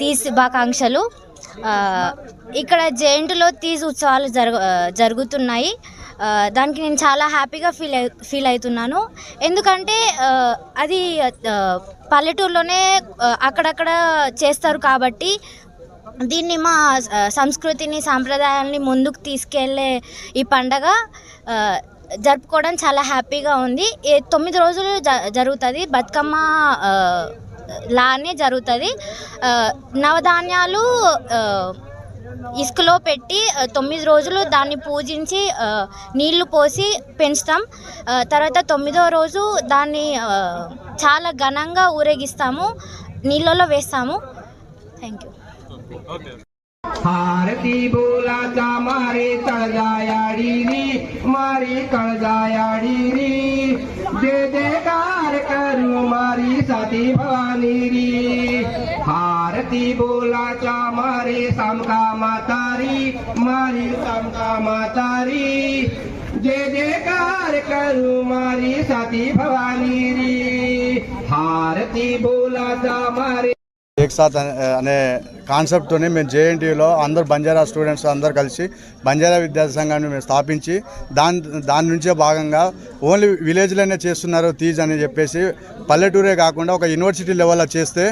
తీజ్ శుభాకాంక్షలు. ఇక్కడ జేఎన్టీలో తీజ్ ఉత్సవాలు జరుగు జరుగుతున్నాయి. దానికి నేను చాలా హ్యాపీగా ఫీల్ అయి ఫీల్ అవుతున్నాను. ఎందుకంటే అది పల్లెటూరులోనే అక్కడక్కడ చేస్తారు కాబట్టి దీన్ని మా సంస్కృతిని సాంప్రదాయాల్ని ముందుకు తీసుకెళ్ళే ఈ పండగ జరుపుకోవడం చాలా హ్యాపీగా ఉంది. తొమ్మిది రోజులు జ జరుగుతుంది. బతుకమ్మ లానే జరుగుతుంది. నవధాన్యాలు ఇసుకలో పెట్టి తొమ్మిది రోజులు దాన్ని పూజించి నీళ్ళు పోసి పెంచుతాం. తర్వాత తొమ్మిదో రోజు దాన్ని చాలా ఘనంగా ఊరేగిస్తాము. నీళ్ళలో వేస్తాము. థ్యాంక్ యూ హారతి బోలాతా మారే కళదాయాడి మారే కళదాయాడి దే करू मारी साथी भवानी री हारती बोलाचा मारे सामका मातारी, मारी सामका मातारी। जय जयकार करू मारी साथी भवानी री हारती बोलाचा मारे एक साथ अने కాన్సెప్ట్తోనే మేము జేఎన్టీయూలో అందరు బంజారా స్టూడెంట్స్ అందరు కలిసి బంజారా విద్యార్థి సంఘాన్ని మేము స్థాపించి దాని దాని నుంచే భాగంగా ఓన్లీ విలేజ్లోనే చేస్తున్నారు తీజ్ అని చెప్పేసి పల్లెటూరే కాకుండా ఒక యూనివర్సిటీ లెవెల్లో చేస్తే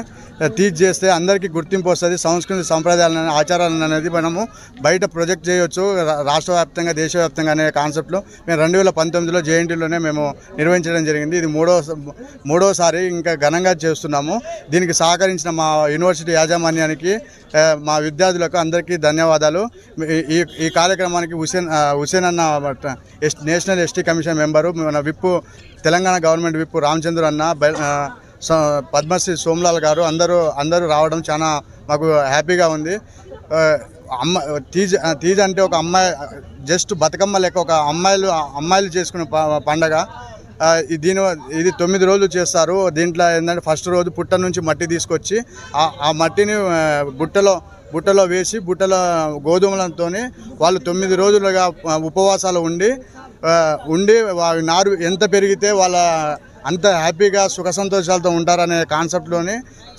తీజ్ చేస్తే అందరికీ గుర్తింపు వస్తుంది సంస్కృతి సంప్రదాయాలను ఆచారాలను అనేది మనము బయట ప్రొజెక్ట్ చేయొచ్చు. రాష్ట్ర వ్యాప్తంగా దేశవ్యాప్తంగా అనే కాన్సెప్ట్లో మేము రెండు వేల పంతొమ్మిదిలో జేఎన్టీలోనే మేము నిర్వహించడం జరిగింది. ఇది మూడో మూడోసారి ఇంకా ఘనంగా చేస్తున్నాము. దీనికి సహకరించిన మా యూనివర్సిటీ యాజమాన్యానికి మా విద్యార్థులకు అందరికీ ధన్యవాదాలు. ఈ- ఈ కార్యక్రమానికి హుసేన్ హుసేన్ అన్న ఎస్- నేషనల్ ఎస్టీ కమిషన్ మెంబరు మన whip Telangana government whip Ramachandra అన్న సో- పద్మశ్రీ సోమలాల్ గారు అందరూ అందరూ రావడం చాలా మాకు హ్యాపీగా ఉంది. అమ్మ తీజ్ తీజ్ అంటే ఒక అమ్మాయి జస్ట్ బతుకమ్మ లెక్క ఒక అమ్మాయిలు అమ్మాయిలు చేసుకునే పండగ. దీని ఇది తొమ్మిది రోజులు చేస్తారు. దీంట్లో ఏంటంటే ఫస్ట్ రోజు పుట్ట నుంచి మట్టి తీసుకొచ్చి ఆ- మట్టిని బుట్టలో బుట్టలో వేసి బుట్టలో గోధుమలతో వాళ్ళు తొమ్మిది రోజులుగా ఉపవాసాలు ఉండి ఉండి వా- నారు ఎంత పెరిగితే వాళ్ళ అంత హ్యాపీగా సుఖ సంతోషాలతో ఉంటారనే కాన్సెప్ట్లోని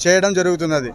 చేయడం జరుగుతున్నది.